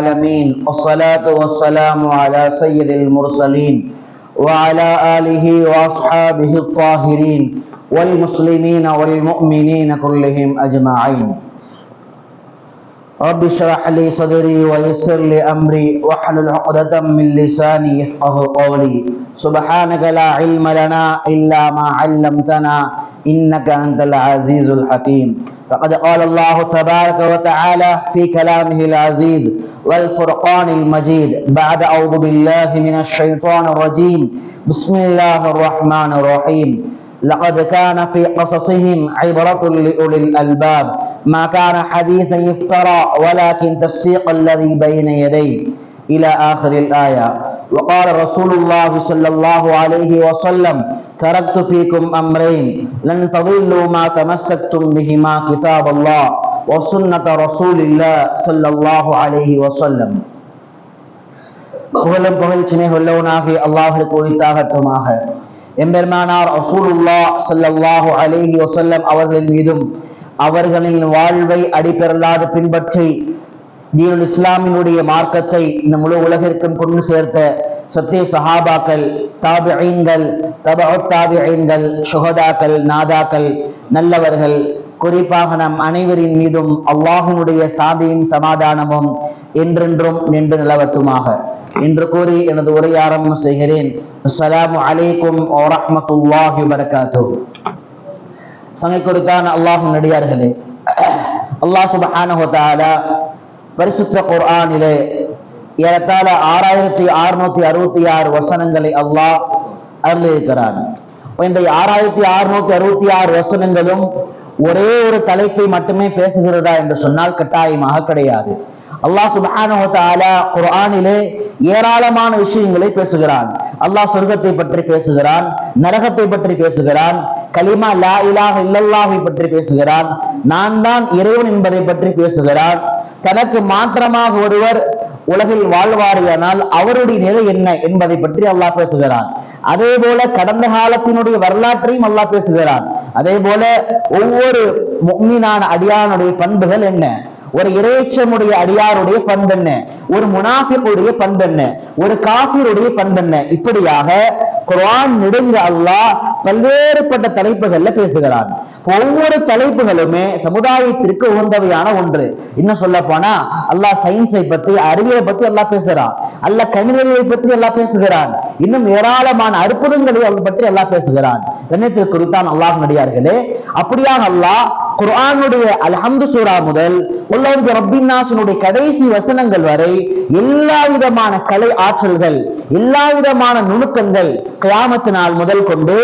العالمين والصلاة والسلام على سيد المرسلين وعلى آله وأصحابه الطاهرين والمسلمين والمؤمنين كلهم أجمعين. رب اشرح لي صدري ويسر لي أمري واحلل عقدة من لساني يفقه قولي. سبحانك لا علم لنا إلا ما علمتنا إنك أنت العزيز الحكيم. فقد قال الله تبارك وتعالى في كلامه العزيز والفرقان المجيد بعد أعوذ بالله من الشيطان الرجيم. بسم الله الرحمن الرحيم. لقد كان في قصصهم عبرة لأولي الألباب. ما كان حديثا يفترى ولكن تصديق الذي بين يديه. إلى آخر الآية. وقال رسول الله صلى الله عليه وسلم تركت فيكم أمرين لن تضلوا ما تمسكتم بهما كتاب الله وسنة رسول الله صلى الله عليه وسلم புகழும் புகழ்ச்சினை உள்ளவனாகி அல்லாஹிற்கு உரித்தாகட்டுமாக எம்பெருமானார் ரசூலுல்லா ஸல்லல்லாஹு அலைஹி வஸல்லம் அவர்களின் மீதும் அவர்களின் வாழ்வை அடிப்பெறலாது பின்பற்றி தீனுல் இஸ்லாமினுடைய மார்க்கத்தை இந்த முழு உலகிற்கும் கொண்டு சேர்த்த சத்திய சஹாபாக்கள் தாபிஐன்கள் தபு சுகதாக்கள் நாதாக்கள் நல்லவர்கள் குறிப்பாக நம் அனைவரின் மீதும் அல்லாஹினுடைய சாதியும் சமாதானமும் என்றென்றும் நின்று நிலவட்டுமாக என்று கூறி எனது உரை ஆரம்பம் செய்கிறேன் அஸ்லாம் அலைக்கும் வரமத்துல்லாஹி வரகாத்து சங்கை கொடுத்தான் அல்லாஹ் நடிகார்களே அல்லாஹ் சுபஹானஹு தாலா பரிசுத்த குர்ஆனிலே ஏறத்தாழ ஆறாயிரத்தி அறுநூத்தி அறுபத்தி ஆறு வசனங்களை அல்லாஹ் அருளியிருக்கிறான். இந்த ஆறாயிரத்தி அறுநூத்தி அறுபத்தி ஆறு வசனங்களும் ஒரே ஒரு தலைப்பை மட்டுமே பேசுகிறதா என்று சொன்னால் கட்டாயமாக கிடையாது. அல்லாஹ் சுபஹானஹு ஏராளமான விஷயங்களை பேசுகிறான். அல்லாஹ் சொர்க்கத்தை பற்றி பேசுகிறான் நரகத்தை பற்றி பேசுகிறான் கலிமா லா இலாக இல்லல்லாஹை பற்றி பேசுகிறான் நான் தான் இறைவன் என்பதை பற்றி பேசுகிறான். தனக்கு மாற்றமாக ஒருவர் உலகில் வாழ்வாரியானால் அவருடைய நிலை என்ன என்பதை பற்றி அல்லாஹ் பேசுகிறான். அதே போல கடந்த காலத்தினுடைய வரலாற்றையும் அல்லாஹ் பேசுகிறான். அதே போல ஒவ்வொரு முக்மீனான அடியானுடைய பண்புகள் என்ன? ஒரு இறைச்சமுடைய அடியாருடைய பண்பு என்ன ஒரு முனாஃபிக்குடைய பண்பு என்ன ஒரு காபிருடைய பண்பு என்ன இப்படியாக குர்ஆன் நெடுங்க அல்லாஹ் பல்வேறுபட்ட தலைப்புகள்ல பேசுகிறான். ஒவ்வொரு தலைப்புகளுமே சமுதாயத்திற்கு உகந்தவையான ஒன்று. இன்னும் சொல்ல போனா அல்லாஹ் சயின்ஸை பத்தி அறிவியலை பத்தி எல்லாம் பேசுறான். அல்ல கணிதவியலை பத்தி எல்லாம் பேசுகிறான். இன்னும் ஏராளமான அற்புதங்களை அவள் பற்றி எல்லாம் பேசுகிறான். கண்ணியத்திற்கு குறித்தான் அல்லாஹ் நடிகார்களே அப்படியாக அல்லாஹ் குர்ஆனுடைய அல்ஹம்து சூரா முதல் உள்ளவருக்கு ரப்பின்னாசனுடைய கடைசி வசனங்கள் வரை எல்லா விதமான கலை ஆற்றல்கள் எல்லா விதமான நுணுக்கங்கள் கிராமத்தினால் நாள் முதல் கொண்டு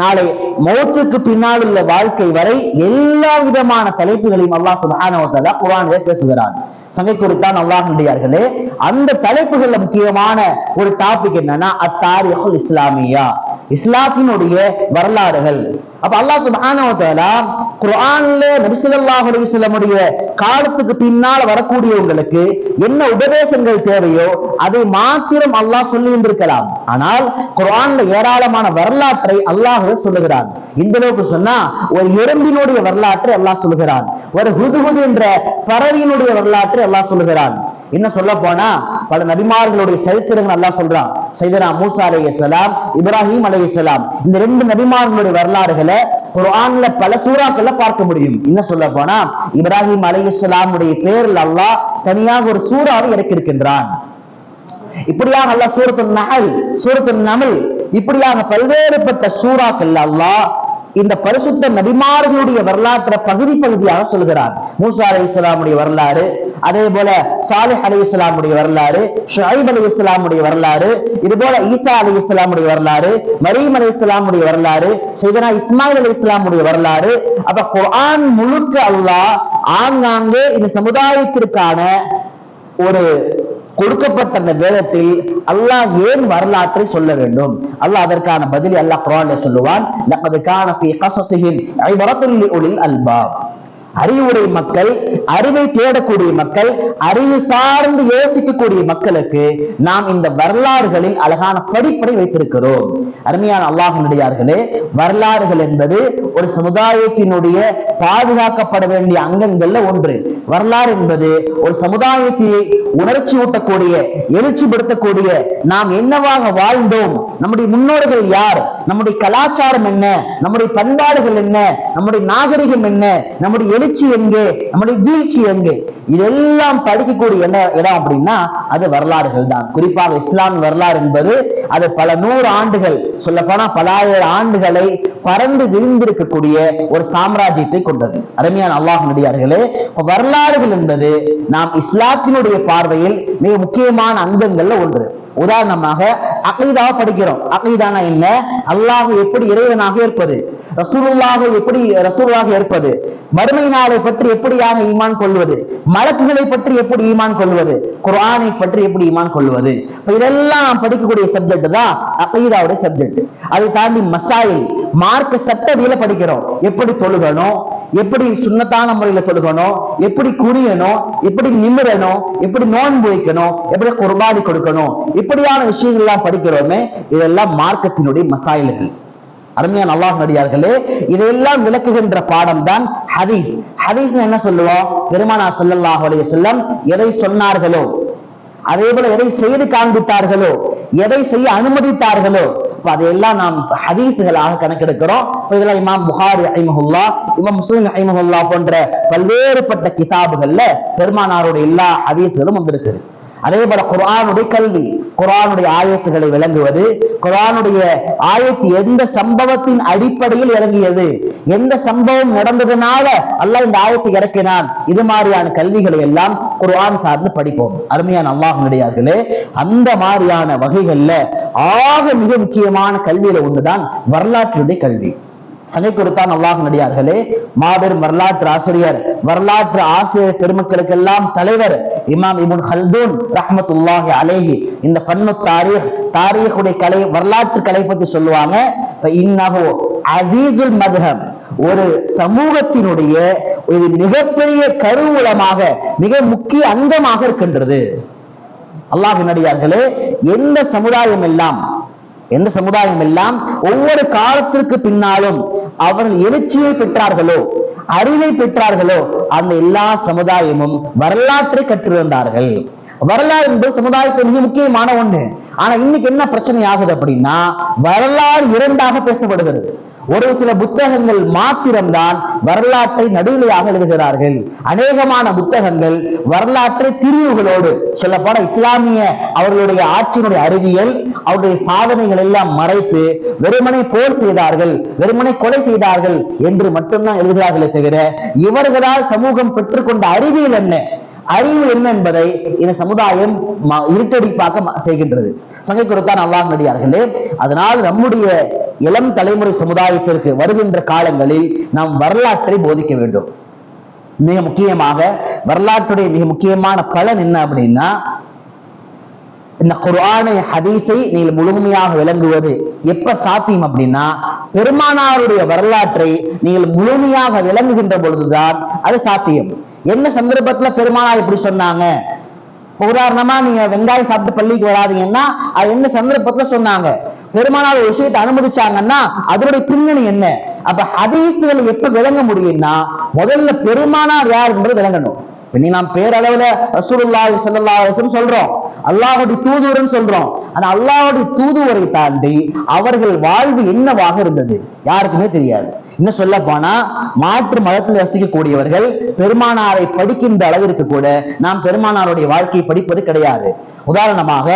நாளை மௌத்துக்கு பின்னால் உள்ள வாழ்க்கை வரை எல்லா விதமான தலைப்புகளையும் அல்லாஹ் சுப்ஹானஹு வ தஆலா குர்ஆனிலே பேசுகிறான். சங்கை குறித்தான் அல்லாஹ் நடிகார்களே அந்த தலைப்புகள்ல முக்கியமான ஒரு டாபிக் என்னன்னா அத்தாரிஹுல் இஸ்லாமியா. இஸ்லாத்தினுடைய வரலாறுகள். அப்ப அல்லாஹ் சுபானவத்தாலா வ தஆலா குர்ஆன்ல நபி காலத்துக்கு பின்னால் வரக்கூடியவங்களுக்கு என்ன உபதேசங்கள் தேவையோ அதை மாத்திரம் அல்லாஹ் சொல்லி இருந்திருக்கலாம் ஆனால் குர்ஆன்ல ஏராளமான வரலாற்றை அல்லாஹ் சொல்லுகிறான். இந்த அளவுக்கு சொன்னா ஒரு எறும்பினுடைய வரலாற்றை அல்லாஹ் சொல்லுகிறான். ஒரு ஹுதுகுது என்ற பறவையினுடைய வரலாற்றை அல்லாஹ் சொல்லுகிறான். என்ன சொல்ல போனா பல நபிமார்களுடைய சரித்திரங்கள் நல்லா சொல்றான். சைதனா மூசா அலையலாம் இப்ராஹிம் அலையலாம் இந்த ரெண்டு நபிமார்களுடைய வரலாறுகளை குரான்ல பல சூறாக்கள்ல பார்க்க முடியும். என்ன சொல்ல போனா இப்ராஹிம் அலையலாமுடைய பேரில் அல்லாஹ் தனியாக ஒரு சூறாவை இறக்கியிருக்கின்றான். இப்படியாக அல்லாஹ் சூரத்து நகல் சூரத்து நமல் இப்படியாக பல்வேறுபட்ட சூறாக்கள் அல்லாஹ் இந்த பரிசுத்த நபிமார்களுடைய வரலாற்றை பகுதி பகுதியாக சொல்கிறார். மூசா அலி இஸ்லாமுடைய வரலாறு அதே போல சாலிஹ் அலி இஸ்லாமுடைய வரலாறு ஷுஐப் அலி இஸ்லாமுடைய வரலாறு இது போல ஈசா அலி இஸ்லாமுடைய வரலாறு மரீம் அலி இஸ்லாமுடைய வரலாறு சைதனா இஸ்மாயில் அலி இஸ்லாமுடைய வரலாறு. அப்ப குரான் முழுக்க அல்லாஹ் ஆங்காங்கே இந்த சமுதாயத்திற்கான ஒரு கொடுக்கப்பட்ட அந்த வேதத்தில் அல்லாஹ் ஏன் வரலாற்றை சொல்ல வேண்டும்? அல்லாஹ் அதற்கான பதிலை அல்லாஹ் குர்ஆன்ல சொல்லுவான் லaqad மக்கள் அறிவை தேடக்கூடிய மக்கள் அறிவு சார்ந்து யோசிக்கக்கூடிய மக்களுக்கு நாம் இந்த வரலாறுகளில் அழகான படிப்படை வைத்திருக்கிறோம். அருமையான அல்லாஹனுடையார்களே வரலாறுகள் என்பது ஒரு சமுதாயத்தினுடைய பாதுகாக்கப்பட வேண்டிய அங்கங்கள்ல ஒன்று. வரலாறு என்பது ஒரு சமுதாயத்தை உணர்ச்சி ஊட்டக்கூடிய எழுச்சிப்படுத்தக்கூடிய நாம் என்னவாக வாழ்ந்தோம் நம்முடைய முன்னோர்கள் யார் நம்முடைய கலாச்சாரம் என்ன நம்முடைய பண்பாடுகள் என்ன நம்முடைய நாகரிகம் என்ன நம்முடைய எழுச்சி எங்கே? நம்முடைய வீழ்ச்சி எங்கே? இதெல்லாம் படிக்கக்கூடிய என்ன இடம் அப்படின்னா அது வரலாறுகள் தான் குறிப்பாக இஸ்லாம் வரலாறு என்பது அது பல நூறு ஆண்டுகள் சொல்ல போனா பலாயிரம் ஆண்டுகளை பறந்து விரிந்திருக்கக்கூடிய ஒரு சாம்ராஜ்யத்தை கொண்டது. அருமையான அல்லாஹ் நடிகார்களே வரலாறுகள் என்பது நாம் இஸ்லாத்தினுடைய பார்வையில் மிக முக்கியமான அங்கங்கள்ல ஒன்று. உதாரணமாக அகைதாவை படிக்கிறோம். அகைதானா என்ன? அல்லாஹ் எப்படி இறைவனாக இருப்பது? ரசூலுல்லாக எப்படி ரசூலாக இருப்பது மறுமை நாளை பற்றி எப்படியாக ஈமான் கொள்வது? மலக்குகளை பற்றி எப்படி ஈமான் கொள்வது? குரானை பற்றி எப்படி ஈமான் கொள்வது? இதெல்லாம் நாம் படிக்கக்கூடிய சப்ஜெக்ட் தான் அகைதாவுடைய சப்ஜெக்ட் அதை தாண்டி மசாயில் மார்க்க சட்டவியில படிக்கிறோம். எப்படி தொழுகணும்? எப்படி சுண்ணத்தான முறையில தொழுகணும்? எப்படி குனியணும்? எப்படி நிமிரணும்? எப்படி நோன்பு வைக்கணும்? எப்படி குர்பானி கொடுக்கணும்? இப்படியான விஷயங்கள் எல்லாம் படிக்கிறோமே இதெல்லாம் மார்க்கத்தினுடைய மசாயில்கள். அருமையான அல்லாஹ் நடிகார்களே இதையெல்லாம் விளக்குகின்ற பாடம் தான் ஹதீஸ். ஹதீஸ் என்ன சொல்லுவோம்? பெருமானா சொல்லல்லாஹ் அலைஹி செல்லம் எதை சொன்னார்களோ அதே போல எதை செய்து காண்பித்தார்களோ எதை செய்ய அனுமதித்தார்களோ அதையெல்லாம் நாம் ஹதீஸுகளாக கணக்கெடுக்கிறோம். இதெல்லாம் இமாம் புகாரி ஐமஹுல்லா இமாம் முஸ்லிம் ஐமஹுல்லா போன்ற பல்வேறுபட்ட கிதாபுகள்ல பெருமானாருடைய எல்லா ஹதீஸ்களும் வந்திருக்குது. அதே போல குர்ஆனுடைய கல்வி குரானுடைய ஆயத்துகளை விளங்குவது குரானுடைய ஆயத்து எந்த சம்பவத்தின் அடிப்படையில் இறங்கியது எந்த சம்பவம் நடந்ததுனால அல்லாஹ் இந்த ஆயத்தை இறக்கினான் இது மாதிரியான கல்விகளை எல்லாம் குரான் சார்ந்து படிப்போம். அருமையான அல்லாஹனுடையார்களே அந்த மாதிரியான வகைகள்ல ஆக மிக முக்கியமான கல்வியில ஒன்றுதான் வரலாற்றுடைய கல்வி. சங்கை கொடுத்தான் அல்லாஹ் நடிகார்களே. மாபெரும் வரலாற்று ஆசிரியர் வரலாற்று ஆசிரியர் பெருமக்களுக்கெல்லாம் தலைவர் இமாம் இபுன் ஹல்தூன் ரஹமத்துல்லாஹி அலேஹி. இந்த பன்னு தாரீக் தாரீഖுடைய கலை வரலாற்று கலை பத்தி சொல்லுவாங்க. இன்னஹு அசீசுல் மதுஹம் ஒரு சமூகத்தினுடைய ஒரு மிகப்பெரிய கருவூலமாக மிக முக்கிய அங்கமாக இருக்கின்றது. அல்லாஹ் நடிகார்களே எந்த சமுதாயம் எல்லாம் எந்த சமுதாயம் எல்லாம் ஒவ்வொரு காலத்திற்கு பின்னாலும் அவர்கள் எழுச்சியை பெற்றார்களோ அறிவை பெற்றார்களோ அந்த எல்லா சமுதாயமும் வரலாற்றை கற்றிருந்தார்கள் வரலாறு என்பது சமுதாயத்தில் மிக முக்கியமான ஒண்ணு. ஆனா இன்னைக்கு என்ன பிரச்சனை ஆகுது அப்படின்னா வரலாறு இரண்டாக பேசப்படுகிறது. ஒரு சில புத்தகங்கள் மாத்திரம்தான் வரலாற்றை நடுநிலையாக எழுதுகிறார்கள். அநேகமான புத்தகங்கள் வரலாற்றை திரிவுகளோடு சொல்லப்போன இஸ்லாமிய அவர்களுடைய ஆட்சியினுடைய அறிவியல் அவருடைய சாதனைகள் எல்லாம் மறைத்து வெறுமனை போர் செய்தார்கள் வெறுமனை கொலை செய்தார்கள் என்று மட்டும்தான் எழுதுகிறார்களே தவிர இவர்களால் சமூகம் பெற்றுக்கொண்ட அறிவியல் என்ன? அறிவு என்ன என்பதை இந்த சமுதாயம் ம- இருட்டடிப்பாக்க செய்கின்றது. சங்கை கொடுத்தான் அல்லாஹ் நடிகார்களே அதனால் நம்முடைய இளம் தலைமுறை சமுதாயத்திற்கு வருகின்ற காலங்களில் நாம் வரலாற்றை போதிக்க வேண்டும். மிக முக்கியமாக வரலாற்றுடைய மிக முக்கியமான பலன் என்ன அப்படின்னா இந்த குர்ஆனை ஹதீஸை நீங்கள் முழுமையாக விளங்குவது எப்ப சாத்தியம் அப்படின்னா பெருமானாருடைய வரலாற்றை நீங்கள் முழுமையாக விளங்குகின்ற பொழுதுதான் அது சாத்தியம். என்ன சந்தர்ப்பத்துல பெருமானார் இப்படி சொன்னாங்க? உதாரணமா நீங்க வெங்காயம் சாப்பிட்டு பள்ளிக்கு வராதீங்கன்னா அது என்ன சந்தர்ப்பத்துல சொன்னாங்க? பெருமானார் ஒரு விஷயத்தை அனுமதிச்சாங்கன்னா அதனுடைய பின்னணி என்ன? அப்ப ஹதீஸ்களை எப்ப விளங்க முடியும்னா முதல்ல பெருமானார் யார் என்பது விளங்கணும். இப்ப நீ நாம் பேரளவுல ரசூலுல்லாஹி ஸல்லல்லாஹு சொல்றோம். அல்லாஹுடைய தூதுவர்னு சொல்றோம். ஆனா அல்லாஹுடைய தூதுவரை தாண்டி அவர்கள் வாழ்வு என்னவாக இருந்தது? யாருக்குமே தெரியாது. இன்னும் சொல்ல போனா மாற்று மதத்தில் வசிக்கக்கூடியவர்கள் பெருமானாரை படிக்கின்ற அளவிற்கு கூட நாம் பெருமானாருடைய வாழ்க்கையை படிப்பது கிடையாது. உதாரணமாக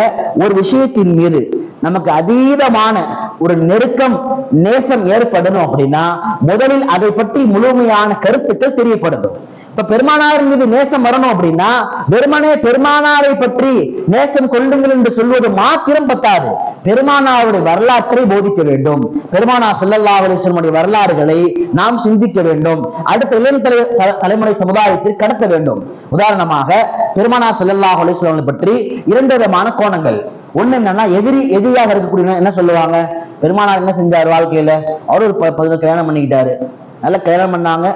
ஒரு விஷயத்தின் மீது நமக்கு அதீதமான ஒரு நெருக்கம் நேசம் ஏற்படணும் அப்படின்னா முதலில் அதை பற்றி முழுமையான கருத்துக்கள் தெரியப்படணும். இப்ப பெருமானார் மீது நேசம் வரணும் அப்படின்னா வெறுமனே பெருமானாரை பற்றி நேசம் கொள்ளுங்கள் என்று சொல்வது மாத்திரம் பத்தாது. பெருமானாருடைய வரலாற்றை போதிக்க வேண்டும். பெருமானார் செல்லல்லா அலைஹி வரலாறுகளை நாம் சிந்திக்க வேண்டும். அடுத்த இளம் த- தலைமுறை சமுதாயத்தில் கடத்த வேண்டும். உதாரணமாக பெருமானார் ஸல்லல்லாஹு அலைஹி பற்றி இரண்டு விதமான கோணங்கள். ஒண்ணு என்னன்னா எதிரி எதிரியாக இருக்கக்கூடிய என்ன சொல்லுவாங்க? பெருமானார் என்ன செஞ்சார் வாழ்க்கையில? அவர் ஒரு பதினொரு கல்யாணம் பண்ணிக்கிட்டாரு. நல்ல கல்யாணம் பண்ணாங்க.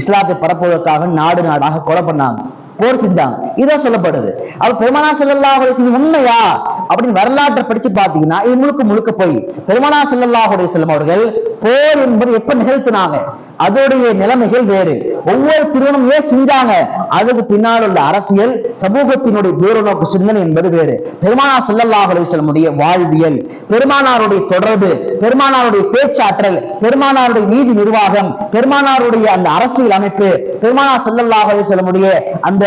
இஸ்லாத்தை பரப்புவதற்காக நாடு நாடாக கொலை பண்ணாங்க. போர் செஞ்சாங்க. இதான் சொல்லப்படுது. அவர் பெருமானா ஸல்லல்லாஹு அலைஹி உண்மையா? அப்படின்னு வரலாற்றை படிச்சு பாத்தீங்கன்னா இது முழுக்க முழுக்க போய் பெருமானா செல்லல்லாஹுடைய செல்லும் அவர்கள் போர் என்பது எப்ப நிகழ்த்தினாங்க? அதோடைய நிலைமைகள் வேறு. ஒவ்வொரு திருமணம் ஏன் செஞ்சாங்க அதுக்கு பின்னால் உள்ள அரசியல் சமூகத்தினுடைய தூர நோக்கு சிந்தனை என்பது வேறு. பெருமானா ஸல்லல்லாஹு அலைஹி வாழ்வியல் பெருமானாருடைய தொடர்பு பெருமானாருடைய பேச்சாற்றல் பெருமானாருடைய நீதி நிர்வாகம் பெருமானாருடைய அந்த அரசியல் அமைப்பு பெருமானா ஸல்லல்லாஹு அலைஹி அந்த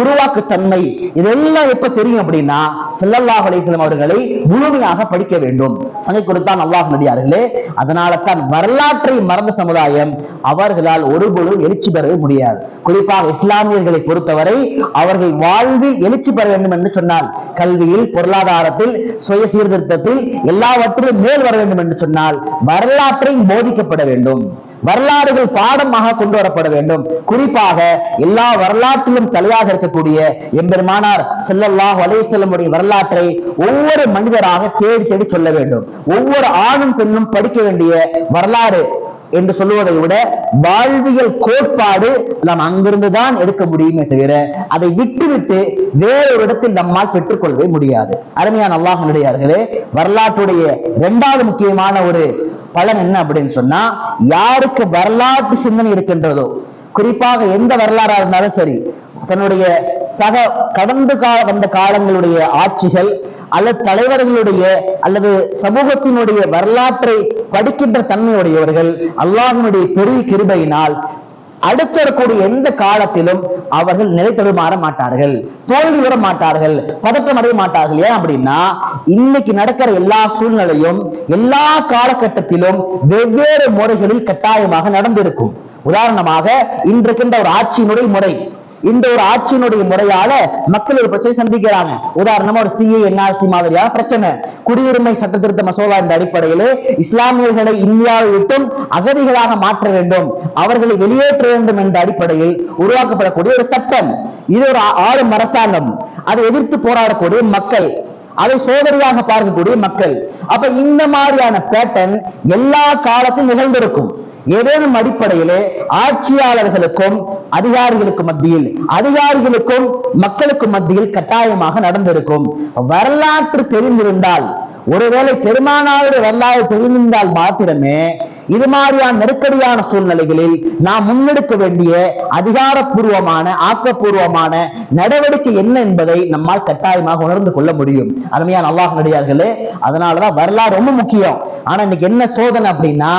உருவாக்கு தன்மை இதெல்லாம் எப்ப தெரியும் அப்படின்னா ஸல்லல்லாஹு அலைஹி அவர்களை முழுமையாக படிக்க வேண்டும். சங்கை கொடுத்தான் அல்லாஹ் நடிகார்களே அதனால தான் வரலாற்றை மறந்த சமுதாயம் அவர்களால் ஒருபொழுதும் எழுச்சி பெறவே முடியாது. குறிப்பாக இஸ்லாமியர்களை பொறுத்தவரை அவர்கள் வாழ்வில் எழுச்சி பெற வேண்டும் என்று சொன்னால் கல்வியில் பொருளாதாரத்தில் சுய சீர்திருத்தத்தில் எல்லாவற்றிலும் மேல் வர வேண்டும் என்று சொன்னால் வரலாற்றை போதிக்கப்பட வேண்டும். வரலாறுகள் பாடமாக கொண்டு வரப்பட வேண்டும். குறிப்பாக எல்லா வரலாற்றிலும் தலையாக இருக்கக்கூடிய எம்பெருமானார் செல்லல்லாஹ் அலைஹி வஸல்லமுடைய வரலாற்றை ஒவ்வொரு மனிதராக தேடி தேடி சொல்ல வேண்டும். ஒவ்வொரு ஆணும் பெண்ணும் படிக்க வேண்டிய வரலாறு என்று சொல்லுவதை விட வாழ்வியல் கோட்பாடு நாம் அங்கிருந்து தான் எடுக்க முடியுமே தவிர அதை விட்டுவிட்டு வேறொரு இடத்தில் நம்மால் பெற்றுக்கொள்ளவே முடியாது. அருமையான அல்லாஹனுடையார்களே வரலாற்றுடைய இரண்டாவது முக்கியமான ஒரு பலன் என்ன அப்படின்னு சொன்னா யாருக்கு வரலாற்று சிந்தனை இருக்கின்றதோ குறிப்பாக எந்த வரலாறா இருந்தாலும் சரி தன்னுடைய சக கடந்து கால வந்த காலங்களுடைய ஆட்சிகள் அல்லது தலைவர்களுடைய அல்லது சமூகத்தினுடைய வரலாற்றை படிக்கின்ற தன்மையுடையவர்கள் அல்லாஹினுடைய பெரிய கிருபையினால் அடுத்து வரக்கூடிய எந்த காலத்திலும் அவர்கள் நிலை தடுமாற மாட்டார்கள் தோல்வி விட மாட்டார்கள் பதற்றம் அடைய மாட்டார்கள். ஏன் அப்படின்னா இன்னைக்கு நடக்கிற எல்லா சூழ்நிலையும் எல்லா காலகட்டத்திலும் வெவ்வேறு முறைகளில் கட்டாயமாக நடந்திருக்கும். உதாரணமாக இன்றைக்கின்ற ஒரு ஆட்சியினுடைய முறை. இந்த ஒரு ஆட்சியினுடைய முறையால மக்கள் ஒரு பிரச்சனை சந்திக்கிறாங்க. உதாரணமா ஒரு சிஏ என்ஆர்சி மாதிரியான பிரச்சனை. குடியுரிமை சட்ட திருத்த மசோதா என்ற அடிப்படையிலே இஸ்லாமியர்களை இந்தியாவை விட்டும் அகதிகளாக மாற்ற வேண்டும் அவர்களை வெளியேற்ற வேண்டும் என்ற அடிப்படையில் உருவாக்கப்படக்கூடிய ஒரு சட்டம். இது ஒரு ஆளும் அரசாங்கம். அதை எதிர்த்து போராடக்கூடிய மக்கள் அதை சோதனையாக பார்க்கக்கூடிய மக்கள். அப்ப இந்த மாதிரியான பேட்டர்ன் எல்லா காலத்திலும் நிகழ்ந்திருக்கும். ஏதேனும் அடிப்படையிலே ஆட்சியாளர்களுக்கும் அதிகாரிகளுக்கும் மத்தியில் அதிகாரிகளுக்கும் மக்களுக்கும் மத்தியில் கட்டாயமாக நடந்திருக்கும். வரலாற்று தெரிந்திருந்தால் ஒருவேளை பெருமானாருடைய வரலாறு தெரிந்திருந்தால் மாத்திரமே இது மாதிரியான நெருக்கடியான சூழ்நிலைகளில் நாம் முன்னெடுக்க வேண்டிய அதிகாரப்பூர்வமான ஆக்கப்பூர்வமான நடவடிக்கை என்ன என்பதை நம்மால் கட்டாயமாக உணர்ந்து கொள்ள முடியும். அருமையான அல்லாஹ் நடிகார்களே அதனாலதான் வரலாறு ரொம்ப முக்கியம். ஆனா இன்னைக்கு என்ன சோதனை அப்படின்னா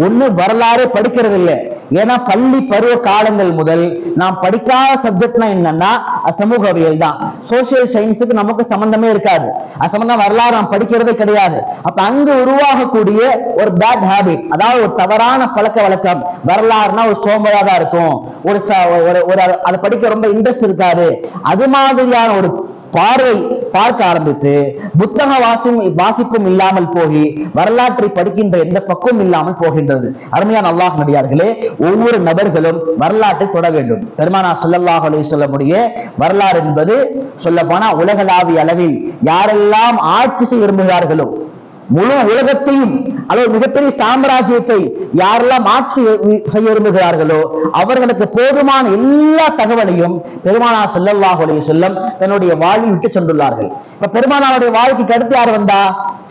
ஒண்ணு வரலாறு படிக்கிறது இல்லை ஏன்னா பள்ளி பருவ காலங்கள் முதல் நாம் படிக்காத சப்ஜெக்ட்னா என்னன்னா சமூக சமூகவியல் தான் சோசியல் சயின்ஸுக்கு நமக்கு சம்பந்தமே இருக்காது. அது சம்பந்தம் வரலாறு நாம் படிக்கிறதே கிடையாது. அப்ப அங்கு உருவாகக்கூடிய ஒரு பேட் ஹாபிட் அதாவது ஒரு தவறான பழக்க வழக்கம் வரலாறுனா ஒரு சோம்பலா தான் இருக்கும். ஒரு ச- ஒரு ஒரு அதை படிக்க ரொம்ப இன்ட்ரெஸ்ட் இருக்காது. அது மாதிரியான ஒரு பார்வை பார்க்க ஆரம்பித்து புத்தக வாசி வாசிப்பும் இல்லாமல் போகி வரலாற்றை படிக்கின்ற எந்த பக்கமும் இல்லாமல் போகின்றது. அருமையான அல்லாஹ் நடிகார்களே ஒவ்வொரு நபர்களும் வரலாற்றை தொட வேண்டும். பெருமானா சொல்லல்லாஹ் அலைஹி சொல்லக்கூடிய வரலாறு என்பது சொல்ல போனா உலகளாவிய அளவில் யாரெல்லாம் ஆட்சி செய்ய விரும்புகிறார்களோ முழு உலகத்தையும் அல்லது மிகப்பெரிய சாம்ராஜ்யத்தை யாரெல்லாம் ஆட்சி செய்ய விரும்புகிறார்களோ அவர்களுக்கு போதுமான எல்லா தகவலையும் பெருமானா செல்லல்லாஹுடைய செல்லம் தன்னுடைய வாழ்வில் விட்டு சென்றுள்ளார்கள். இப்ப பெருமானாருடைய வாழ்க்கைக்கு அடுத்து யார் வந்தா?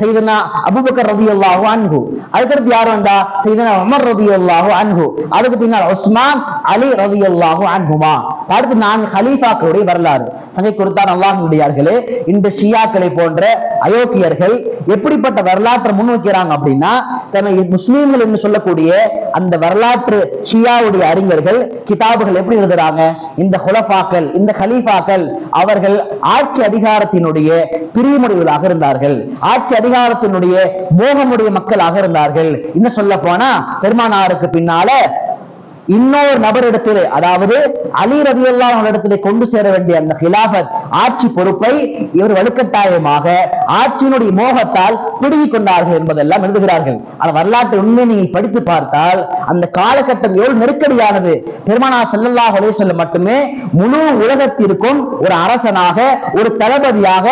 செய்தனா அபுபக்கர் ரதி அல்லாஹு அன்ஹு அதுக்கடுத்து யார் வந்தா? செய்தனா உமர் ரதியல்லாஹு அன்ஹு. அதுக்கு பின்னால் உஸ்மான் அலி ரதி அல்லாஹு அன்ஹுமா அடுத்து நான்கு ஹலீஃபாக்களுடைய வரலாறு. சங்கை கொடுத்தான் அல்லாஹினுடையார்களே இந்த ஷியாக்களை போன்ற அயோக்கியர்கள் எப்படிப்பட்ட வரலாற்றை முன்வைக்கிறாங்க அப்படின்னா தன்னை முஸ்லீம்கள் என்று சொல்லக்கூடிய அந்த வரலாற்று ஷியாவுடைய அறிஞர்கள் கிதாபுகள் எப்படி எழுதுறாங்க? இந்த ஹுலஃபாக்கள் இந்த ஹலீஃபாக்கள் அவர்கள் ஆட்சி அதிகாரத்தினுடைய பிரிமுடிவுகளாக இருந்தார்கள். ஆட்சி அதிகாரத்தினுடைய மோகமுடைய மக்களாக இருந்தார்கள். இன்னும் சொல்ல போனா பெருமானாருக்கு பின்னால இன்னொரு நபரிடத்திலே அதாவது அலி ரவி இடத்திலே கொண்டு சேர வேண்டிய அந்த ஹிலாபத் ஆட்சி பொறுப்பை இவர் வலுக்கட்டாயமாக ஆட்சியினுடைய மோகத்தால் பிடுங்கிக் கொண்டார்கள் என்பதெல்லாம் எழுதுகிறார்கள். ஆனால் வரலாற்று உண்மை நீங்கள் படித்து பார்த்தால் அந்த காலகட்டம் எவ்வளவு நெருக்கடியானது. பெருமானா செல்லல்லாஹ் அலைஹி மட்டுமே முழு உலகத்திற்கும் ஒரு அரசனாக ஒரு தளபதியாக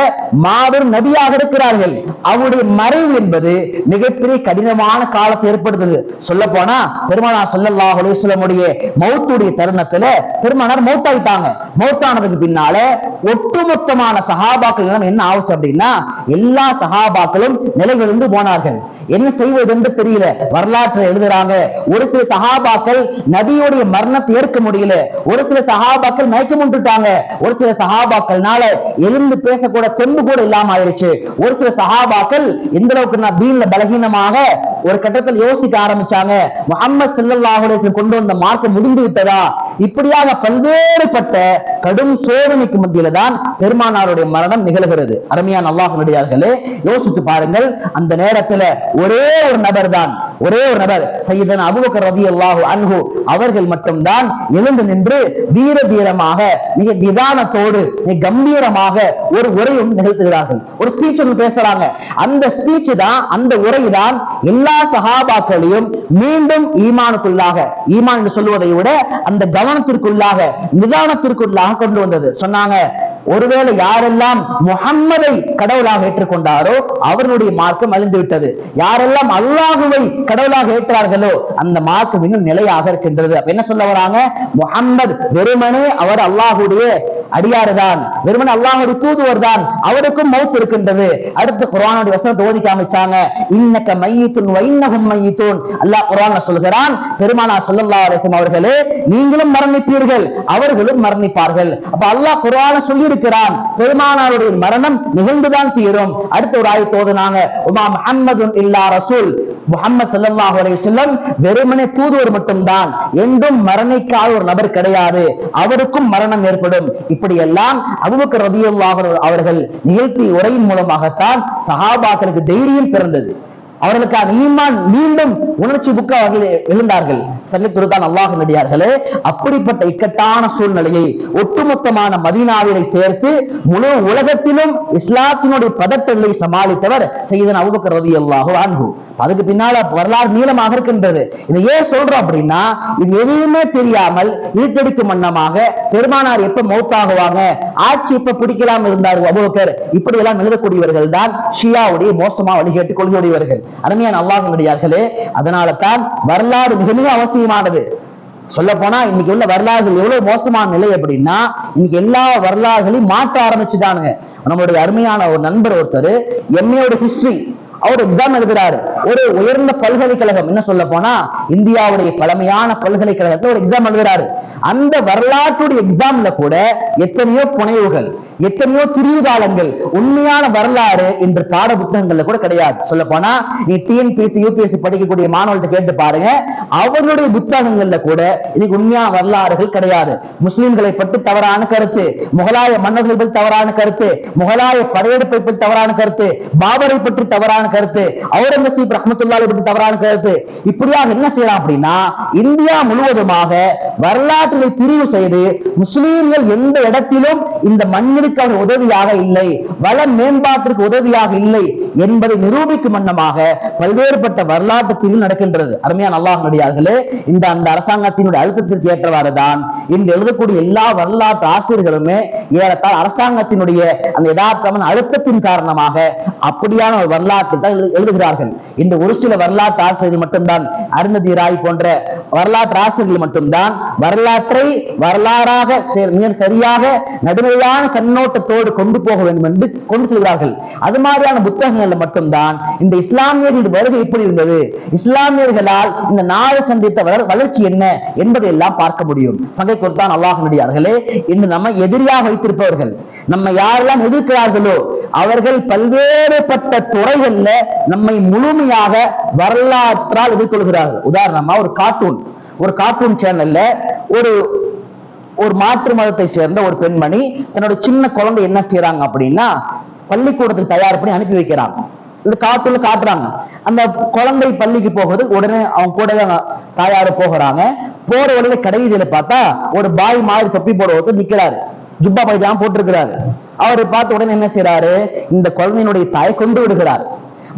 மாபெரும் நபியாக இருக்கிறார்கள். அவருடைய மறைவு என்பது மிகப்பெரிய கடினமான காலத்தை ஏற்படுத்தது. சொல்ல போனா பெருமானா ஸல்லல்லாஹு அலைஹி வஸல்லமுடைய மௌத்துடைய தருணத்துல பெருமானார் மௌத்தாயிட்டாங்க. மௌத்தானதுக்கு பின்னால ஒட்டுமொத்தமான சகாபாக்கள் என்ன ஆச்சு அப்படின்னா எல்லா சகாபாக்களும் நிலைவிழுந்து போனார்கள். என்ன செய்வது என்று தெரியல. வரலாற்றை எழுதுறாங்க. ஒரு சில சகாபாக்கள் நபியுடைய மரணத்தை ஏற்க முடியல. ஒரு சில சகாபாக்கள் மயக்கம் விட்டுட்டாங்க ஒரு சில சகாபாக்கள்னால எழுந்து பேசக்கூட தெம்பு கூட இல்லாம ஆயிடுச்சு ஒரு சில சகாபாக்கள் எந்த அளவுக்கு நான் தீன்ல பலகீனமாக ஒரு கட்டத்தில் யோசிக்க ஆரம்பிச்சாங்க. முகமது ஸல்லல்லாஹு கொண்டு வந்த மார்க்கம் முடிந்து விட்டதா? இப்படியாக பல்வேறுபட்ட கடும் சோதனைக்கு மத்தியில தான் பெருமானாருடைய மரணம் நிகழ்கிறது. அருமையான அல்லாஹ்வுடையார்களே யோசித்து பாருங்கள் அந்த நேரத்துல ஒரே ஒரு நபர் தான் ஒரே ஒரு நபர் சையதன் அபுபக்கர் ரலியல்லாஹு அன்ஹு அவர்கள் மட்டும்தான் எழுந்து நின்று வீர தீரமாக மிக நிதானத்தோடு மிக கம்பீரமாக ஒரு உரை ஒன்று நிகழ்த்துகிறார்கள். ஒரு ஸ்பீச் ஒன்று பேசுறாங்க. அந்த ஸ்பீச் தான் அந்த உரை தான் எல்லா சகாபாக்களையும் மீண்டும் ஈமானுக்குள்ளாக ஈமான் என்று சொல்லுவதை விட அந்த கவனத்திற்குள்ளாக நிதானத்திற்குள்ளாக கொண்டு வந்தது. சொன்னாங்க ஒருவேளை யாரெல்லாம் முகம்மதை கடவுளாக ஏற்றுக்கொண்டாரோ அவர்களுடைய மார்க்கம் அழிந்து விட்டது. யாரெல்லாம் அல்லாஹுவை கடவுளாக ஏற்றார்களோ அந்த மார்க்கம் இன்னும் நிலையாக இருக்கின்றது. அப்ப என்ன சொல்ல வராங்க? முகம்மது வெறுமனே அவர் அல்லாஹுடைய அடியாறுதான் வெறுமன் அல்லாஹோட தூதுவர் தான் அவருக்கும் மௌத் இருக்கின்றது. அடுத்து குரானுடைய வசனத்தை ஓதி காமிச்சாங்க இன்னக்க மையத்துன் வைன்னகும் மையத்தூன். அல்லாஹ் குர்ஆன்ல சொல்கிறான் பெருமானா சொல்லல்லா அலைஹி அவர்களே நீங்களும் மரணிப்பீர்கள். அவர்களும் மரணிப்பார்கள். அப்ப அல்லாஹ் குரான சொல்லி இருக்கிறான் பெருமானாருடைய மரணம் நிகழ்ந்துதான் தீரும். அடுத்த ஒரு ஆயத்து ஓதுனாங்க உமா முஹம்மதுன் இல்லா ரசூல். முகமது ஸல்லல்லாஹு அலைஹி வஸல்லம் வெறுமனே தூதுவர் மட்டும்தான். என்றும் மரணிக்காத ஒரு நபர் கிடையாது. அவருக்கும் மரணம் ஏற்படும். இப்படியெல்லாம் அபுபக்கர் அபூபக்கர் அவர்கள் நிகழ்த்தி உரையின் மூலமாகத்தான் சஹாபாக்களுக்கு தைரியம் பிறந்தது. அவர்களுக்கான ஈமான் மீண்டும் உணர்ச்சி புக்க அவர்கள் எழுந்தார்கள். சங்கத்துருதான் அல்லாஹ் நடிகார்களே அப்படிப்பட்ட இக்கட்டான சூழ்நிலையை ஒட்டுமொத்தமான மதீனாவினை சேர்த்து முழு உலகத்திலும் இஸ்லாத்தினுடைய பதட்டங்களை சமாளித்தவர் செய்தன் அபுபக்கர் ரதி அல்லாஹு அன்பு அதுக்கு பின்னால வரலாறு நீளமாக இருக்கின்றது. இதை ஏன் சொல்றோம் அப்படின்னா இது எதுவுமே தெரியாமல் இருட்டடிக்கும் வண்ணமாக பெருமானார் எப்ப மௌத்தாகுவாங்க ஆட்சி எப்ப பிடிக்கலாம் இருந்தார் அபுபக்கர்? இப்படி எல்லாம் எழுதக்கூடியவர்கள் தான் ஷியாவுடைய மோசமா வழிகேட்டு கொள்கையுடையவர்கள். அருமையான அல்லாஹுடையார்களே அதனால தான் வரலாறு மிக மிக அவசியமானது. சொல்ல போனா இன்னைக்கு உள்ள வரலாறுகள் எவ்வளவு மோசமான நிலை அப்படின்னா இன்னைக்கு எல்லா வரலாறுகளையும் மாற்ற ஆரம்பிச்சுட்டானுங்க. நம்மளுடைய அருமையான ஒரு நண்பர் ஒருத்தர் எம்ஏயோட ஹிஸ்டரி அவர் எக்ஸாம் எழுதுறாரு. ஒரு உயர்ந்த பல்கலைக்கழகம் என்ன சொல்ல போனா இந்தியாவுடைய பழமையான பல்கலைக்கழகத்துல ஒரு எக்ஸாம் எழுதுறாரு. அந்த வரலாற்றுடைய எக்ஸாம்ல கூட எத்தனையோ புனைவுகள் எத்தனையோ திரிவுகாலங்கள் உண்மையான வரலாறு இன்று பாட புத்தகங்கள்ல கூட கிடையாது. சொல்ல போனா நீ டிஎன்பிஎஸ்சி யூபிஎஸ்சி படிக்கக்கூடிய மாணவர்கள்ட்ட கேட்டு பாருங்க. அவர்களுடைய புத்தகங்கள்ல கூட இன்னைக்கு உண்மையான வரலாறுகள் கிடையாது. முஸ்லிம்களை பற்றி தவறான கருத்து முகலாய மன்னர்களை பற்றி தவறான கருத்து முகலாய படையெடுப்பை பற்றி தவறான கருத்து பாபரை பற்றி தவறான கருத்து அவுரங்கசீப் ரஹமத்துல்லாவை பற்றி தவறான கருத்து. இப்படியாக என்ன செய்யலாம் அப்படின்னா இந்தியா முழுவதுமாக வரலாற்றுகளை பிரிவு செய்து முஸ்லீம்கள் எந்த இடத்திலும் இந்த மண்ணிற்கு அவர் உதவியாக இல்லை வள மேம்பாட்டிற்கு உதவியாக இல்லை என்பதை நிரூபிக்கும் வண்ணமாக பல்வேறுபட்ட வரலாற்று தீர்வு நடக்கின்றது. அருமையான அல்லாஹ் நடிகார்களே இந்த அந்த அரசாங்கத்தினுடைய அழுத்தத்திற்கு ஏற்றவாறு தான் இன்று எழுதக்கூடிய எல்லா வரலாற்று ஆசிரியர்களுமே ஏறத்தால் அரசாங்கத்தினுடைய அந்த யதார்த்தமான அழுத்தத்தின் காரணமாக அப்படியான ஒரு வரலாற்றை தான் எழுதுகிறார்கள். இன்று ஒரு சில வரலாற்று ஆசிரியர்கள் மட்டும்தான் அருந்ததி ராய் போன்ற வரலாற்று ஆசிரியர்கள் மட்டும்தான் வரலாற்றை வரலாறாக சரியாக நடுநிலையான கண்ணோட்டத்தோடு கொண்டு போக வேண்டும் என்று கொண்டு செல்கிறார்கள். அது மாதிரியான புத்தகங்கள்ல மட்டும்தான் இந்த இஸ்லாமியர்களின் வருகை எப்படி இருந்தது. இஸ்லாமியர்களால் இந்த நாடு சந்தித்த வளர்ச்சி என்ன என்பதை எல்லாம் பார்க்க முடியும். சங்கை கொடுத்தான் அல்லாஹனுடையார்களே இன்று நம்ம எதிரியாக வைத்திருப்பவர்கள் நம்ம யாரெல்லாம் எதிர்க்கிறார்களோ அவர்கள் பல்வேறுபட்ட துறைகள்ல நம்மை முழுமையாக வரலாற்றால் எதிர்கொள்கிறார்கள். உதாரணமா ஒரு கார்ட்டூன் ஒரு கார்ட்டூன் சேனல்ல ஒரு ஒரு மாற்று மதத்தை சேர்ந்த ஒரு பெண்மணி தன்னோட சின்ன குழந்தை என்ன செய்யறாங்க அப்படின்னா பள்ளிக்கூடத்துக்கு தயார் பண்ணி அனுப்பி வைக்கிறாங்க. இது காட்டுல காட்டுறாங்க. அந்த குழந்தை பள்ளிக்கு போகுது. உடனே அவங்க கூடவே அவங்க தாயாரு போகிறாங்க. போற வழியில கடைசியில பார்த்தா ஒரு பாய் மாதிரி தொப்பி போட ஒருத்தர் நிக்கிறாரு. ஜுப்பா பைஜாம் போட்டிருக்கிறாரு. அவரை பார்த்த உடனே என்ன செய்யறாரு இந்த குழந்தையினுடைய தாயை கொண்டு விடுகிறார்.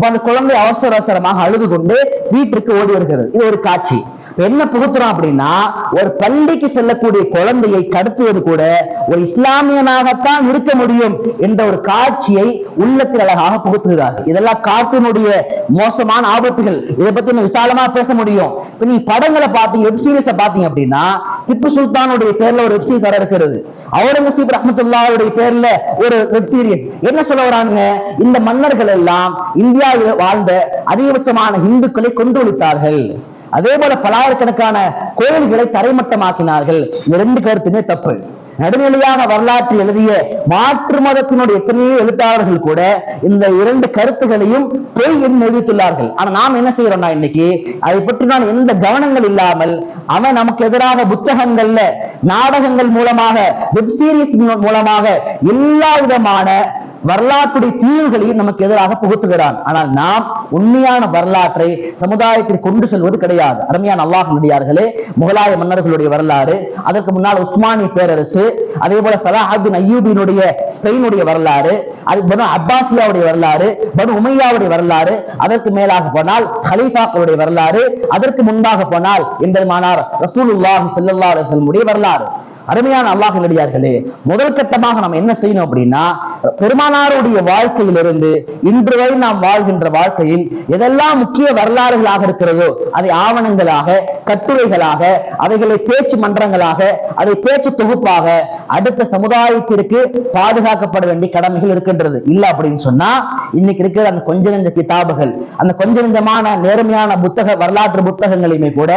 அந்த குழந்தை அவசர அவசரமாக அழுது கொண்டு வீட்டிற்கு ஓடி வருகிறது. இது ஒரு காட்சி. என்ன புகுத்துறோம் அப்படின்னா ஒரு பள்ளிக்கு செல்லக்கூடிய குழந்தையை கடத்துவது கூட ஒரு இஸ்லாமியனாகத்தான் இருக்க முடியும் என்ற ஒரு காட்சியை உள்ளத்தில் அழகாக புகுத்துகிறார் இதெல்லாம் கார்ட்டூனுடைய மோசமான ஆபத்துகள். இதை பத்தி விசாலமா பேச முடியும். இப்ப நீ படங்களை பார்த்தீங்க வெப் சீரிஸை பார்த்தீங்க அப்படின்னா திப்பு சுல்தானுடைய பேர்ல ஒரு வெப் சீரிஸ் வர இருக்கிறது. அவுரங்கசீப் ரஹமத்துல்லாவுடைய பேர்ல ஒரு வெப் சீரிஸ் என்ன சொல்ல வராங்க? இந்த மன்னர்கள் எல்லாம் இந்தியாவில் வாழ்ந்த அதிகபட்சமான இந்துக்களை கொன்றொழித்தார்கள் அதே போல பலாயிரக்கணக்கான கோயில்களை தரைமட்டமாக்கினார்கள். இரண்டு கருத்துமே தப்பு. நடுநிலையாக வரலாற்று எழுதிய மாற்று மதத்தினுடைய எத்தனையோ எழுத்தாளர்கள் கூட இந்த இரண்டு கருத்துகளையும் பொய் என்று எழுதித்துள்ளார்கள் ஆனா நாம் என்ன செய்யறோம்னா இன்னைக்கு? அதை பற்றி நான் எந்த கவனங்கள் இல்லாமல் அவன் நமக்கு எதிராக புத்தகங்கள்ல நாடகங்கள் மூலமாக வெப் சீரிஸ் மூலமாக எல்லா விதமான வரலாற்றுடைய தீவுகளையும் நமக்கு எதிராக புகுத்துகிறான். ஆனால் நாம் உண்மையான வரலாற்றை சமுதாயத்தில் கொண்டு செல்வது கிடையாது. அருமையான அல்லாஹ் நடிகார்களே முகலாய மன்னர்களுடைய வரலாறு அதற்கு முன்னால் உஸ்மானிய பேரரசு அதே போல சலாஹின் ஐயூபினுடைய ஸ்பெயினுடைய வரலாறு அது பனு அப்பாசியாவுடைய வரலாறு பனு உமையாவுடைய வரலாறு அதற்கு மேலாக போனால் ஹலீஃபாக்களுடைய வரலாறு அதற்கு முன்பாக போனால் எம்பெருமானார் ரசூலுல்லாஹி ஸல்லல்லாஹு அலைஹி வஸல்லம் வரலாறு. அருமையான அல்லாஹ் நடிகார்களே முதல் கட்டமாக நாம் என்ன செய்யணும் அப்படின்னா பெருமானாருடைய வாழ்க்கையிலிருந்து இன்று வரை நாம் வாழ்கின்ற வாழ்க்கையில் எதெல்லாம் முக்கிய வரலாறுகளாக இருக்கிறதோ அதை ஆவணங்களாக கட்டுரைகளாக அவைகளை பேச்சு மன்றங்களாக அதை பேச்சு தொகுப்பாக அடுத்த சமுதாயத்திற்கு பாதுகாக்கப்பட வேண்டிய கடமைகள் இருக்கின்றது. இல்ல அப்படின்னு சொன்னா இன்னைக்கு இருக்கிற அந்த கொஞ்ச நெஞ்ச கிதாபுகள் அந்த கொஞ்ச நெஞ்சமான நேர்மையான புத்தக வரலாற்று புத்தகங்களையுமே கூட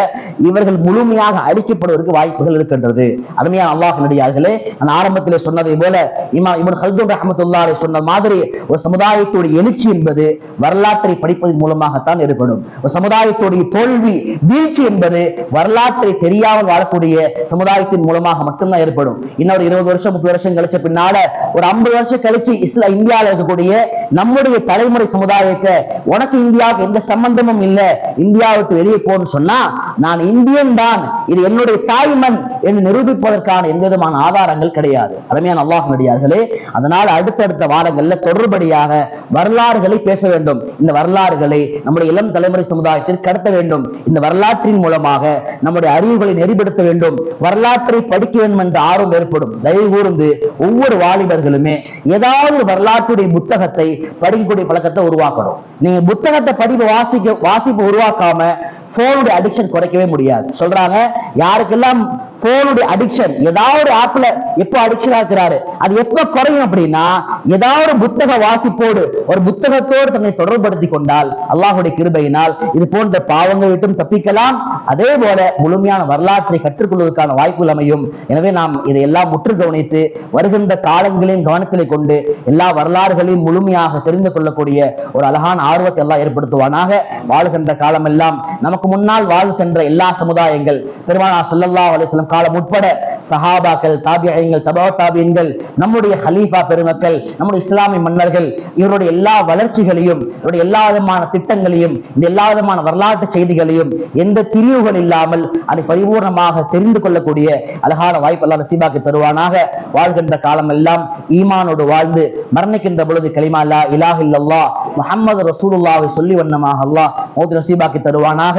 இவர்கள் முழுமையாக அழிக்கப்படுவதற்கு வாய்ப்புகள் இருக்கின்றது. அருமையான அல்லாஹ் நடிகார்களே நான் ஆரம்பத்தில் சொன்னதை போல இமா இவன் ஹல்தூர் ரஹமத்துல்லாரை சொன்ன மாதிரி ஒரு சமுதாயத்துடைய எழுச்சி என்பது வரலாற்றை படிப்பதன் மூலமாகத்தான் ஏற்படும். ஒரு சமுதாயத்துடைய தோல்வி வீழ்ச்சி என்பது வரலாற்றை தெரியாமல் வாழக்கூடிய சமுதாயத்தின் மூலமாக மட்டும்தான் ஏற்படும். இன்னொரு இருபது வருஷம் முப்பது வருஷம் கழிச்ச பின்னால ஒரு ஐம்பது வருஷம் கழிச்சு இஸ்லா இந்தியாவில் இருக்கக்கூடிய நம்முடைய தலைமுறை சமுதாயத்தை உனக்கு இந்தியாவுக்கு எந்த சம்பந்தமும் இல்லை இந்தியாவுக்கு வெளியே போன்னு சொன்னா நான் இந்தியன் தான் இது என்னுடைய தாய்மண் என்று அதற்கான எந்த விதமான ஆதாரங்கள் கிடையாது. அருமையான அல்லாஹ் நடிகார்களே அதனால் அடுத்தடுத்த வாரங்கள்ல தொடர்படியாக வரலாறுகளை பேச வேண்டும். இந்த வரலாறுகளை நம்முடைய இளம் தலைமுறை சமுதாயத்தில் கடத்த வேண்டும். இந்த வரலாற்றின் மூலமாக நம்முடைய அறிவுகளை நெறிப்படுத்த வேண்டும். வரலாற்றை படிக்க வேண்டும் என்ற ஆர்வம் ஏற்படும். தயவு கூர்ந்து ஒவ்வொரு வாலிபர்களுமே ஏதாவது ஒரு வரலாற்றுடைய புத்தகத்தை படிக்கக்கூடிய பழக்கத்தை உருவாக்கணும். நீங்க புத்தகத்தை படிப்பு வாசிக்க வாசிப்பு உருவாக்காம போனுடைய அடிக்ஷன் குறைக்கவே முடியாது. சொல்றாங்க யாருக்கெல்லாம் போனுடைய அடிக்ஷன் ஏதாவது ஆப்ல எப்போ அடிக்ஷன் இருக்கிறாரு அது எப்ப குறையும் அப்படின்னா ஏதாவது புத்தக வாசிப்போடு ஒரு புத்தகத்தோடு தன்னை தொடர்படுத்தி கொண்டால் அல்லாஹுடைய கிருபையினால் இது போன்ற பாவங்கள் விட்டும் தப்பிக்கலாம். அதே போல முழுமையான வரலாற்றை கற்றுக்கொள்வதற்கான வாய்ப்புகள் அமையும். எனவே நாம் இதையெல்லாம் முற்று கவனித்து வருகின்ற காலங்களையும் கவனத்திலே கொண்டு எல்லா வரலாறுகளையும் முழுமையாக தெரிந்து கொள்ளக்கூடிய ஒரு அழகான ஆர்வத்தை எல்லாம் ஏற்படுத்துவானாக. வாழ்கின்ற காலமெல்லாம் நமக்கு முன்னால் வாழ் சென்ற எல்லா சமுதாயங்கள் பெருமானா சொல்லல்லா அலைஹி காலம் உட்பட சஹாபாக்கள் தாபியங்கள் தபா தாபியங்கள் நம்முடைய ஹலீஃபா பெருமக்கள் நம்முடைய இஸ்லாமிய மன்னர்கள் இவருடைய எல்லா வளர்ச்சிகளையும் இவருடைய எல்லா விதமான திட்டங்களையும் இந்த எல்லா விதமான வரலாற்று செய்திகளையும் எந்த திரிவுகள் இல்லாமல் அதை பரிபூர்ணமாக தெரிந்து கொள்ளக்கூடிய அழகான வாய்ப்பு எல்லாம் தருவானாக. வாழ்கின்ற காலம் எல்லாம் ஈமானோடு வாழ்ந்து மரணிக்கின்ற பொழுது கலிமா இல்லா இலாஹ் இல்லல்லா முகமது ரசூலுல்லாவை சொல்லி வண்ணமாக அல்லாஹ் மௌத் நசீபாக்கி தருவானாக.